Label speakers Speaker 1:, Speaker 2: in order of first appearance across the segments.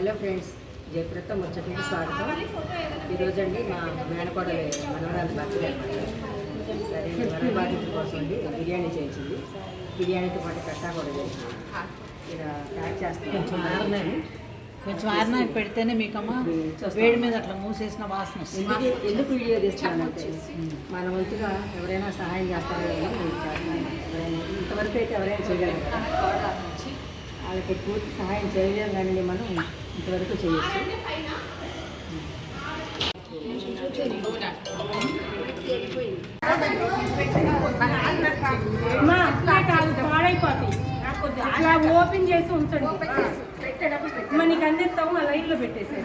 Speaker 1: Hello friends జయప్రత ముచ్చటికి స్వాగతం. ఈరోజండి మా మేనకోడలి మనవరాలు అనమాట సరే బాధితుల కోసం అండి బిర్యానీ చేయించింది బిర్యానీతో పాటు కట్టా కూడా చేసింది. ఇలా ప్యాక్ చేస్తాను. కొంచెం
Speaker 2: ఆరినా పెడితేనే మీకమ్మ వేడి మీద అట్లా మూసేసిన వాసన
Speaker 1: ఎందుకు వీడియో తీస్తున్నానంటే మన వంతుగా ఎవరైనా సహాయం చేస్తారో. ఎవరైనా ఇంతవరకు అయితే ఎవరైనా చేయగలరు వాళ్ళకి పూర్తి సహాయం చేయలేము కానీ మనం ఇంతవరకు చేయొచ్చు.
Speaker 3: అట్లా ఓపెన్ చేసి ఉంచండి. అమ్మ నీకు అందిస్తాము ఆ లైట్లో పెట్టేసి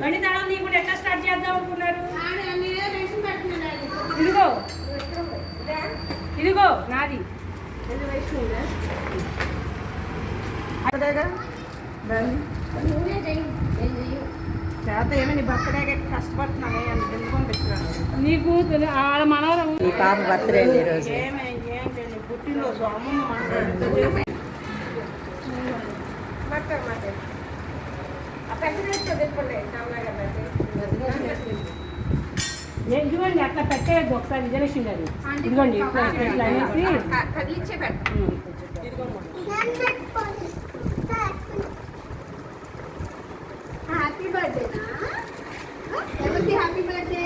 Speaker 3: బండి తాళం నీ కూడా ఎట్లా స్టార్ట్ చేద్దాం అనుకున్నారు? ఇదిగో. ఇదిగో నాది. నీకు ఆడ మనవరం
Speaker 1: ఈ పాప బర్త్డే ఈరోజు.
Speaker 2: పుట్టినరోజు మన
Speaker 3: నేను ఇదిగోండి అట్లా పెట్టేయద్దు ఒకసారి విజయలక్ష్మి గారు. ఇదిగోండి ఇట్లా అనేసి.
Speaker 4: హ్యాపీ ఎవరికి హ్యాపీ బర్త్డే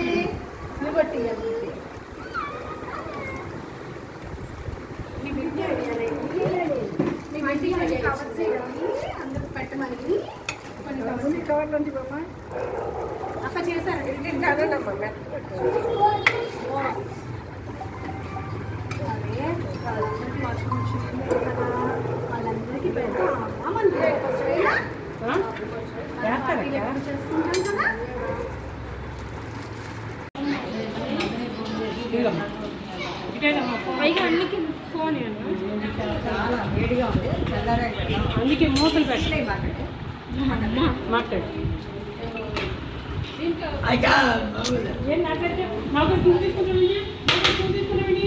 Speaker 4: నువ్వు కొట్టి అక్క చేశారు వాళ్ళందరికీ?
Speaker 3: చేస్తారక్క?
Speaker 4: చేసుకుంటాం కదా.
Speaker 3: పైగా అన్నికి ఫోన్
Speaker 1: వేడిగా ఉంది
Speaker 3: అందుకే మూతలు పెట్టలే మాట్లాడు. ఏం మాట్లాడితే? మాకు చూపిస్తున్నామండి మాకు చూపిస్తున్నామండి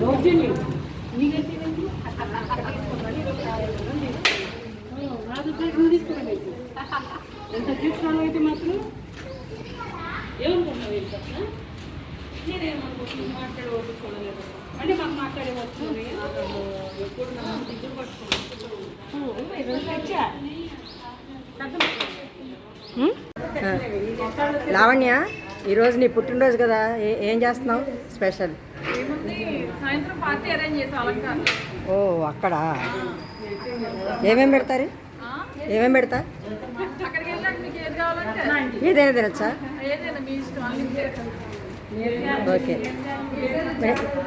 Speaker 3: దౌర్జన్యం నీకంటేనండి నా దగ్గర చూపిస్తున్నామండి ఎంత చూస్తున్నాను అయితే. మాత్రం? ఏమనుకుంటున్నావు ఏంటి? నేనేమనుకుంటున్నాను? మాట్లాడవద్దు చూడలేదు. అంటే మాకు మాట్లాడే వస్తుంది
Speaker 1: లావణ్య ఈరోజు నీ పుట్టినరోజు కదా. ఏ- ఏం చేస్తున్నావు? స్పెషల్. ఓ అక్కడ. ఏమేమి పెడతారు? ఏమేమి పెడతా? ఏదైనా తినచ్చా? ఓకే.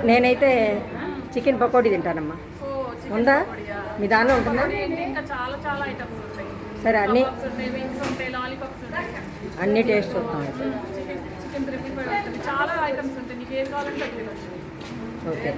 Speaker 1: నేనైతే చికెన్ పకోడీ తింటానమ్మా. ఉందా? మీ దానిలో ఉంటుందా?
Speaker 3: ఇంకా చాలా చాలా ఐటమ్స్ ఉంటాయి.
Speaker 1: సరే అన్ని
Speaker 3: వింగ్స్ ఉంటాయి లాలీపాప్స్ ఉంటాయి
Speaker 1: అన్ని టేస్ట్ చూస్తాం
Speaker 3: చాలా ఐటమ్స్ ఉంటాయి.
Speaker 1: ఓకే.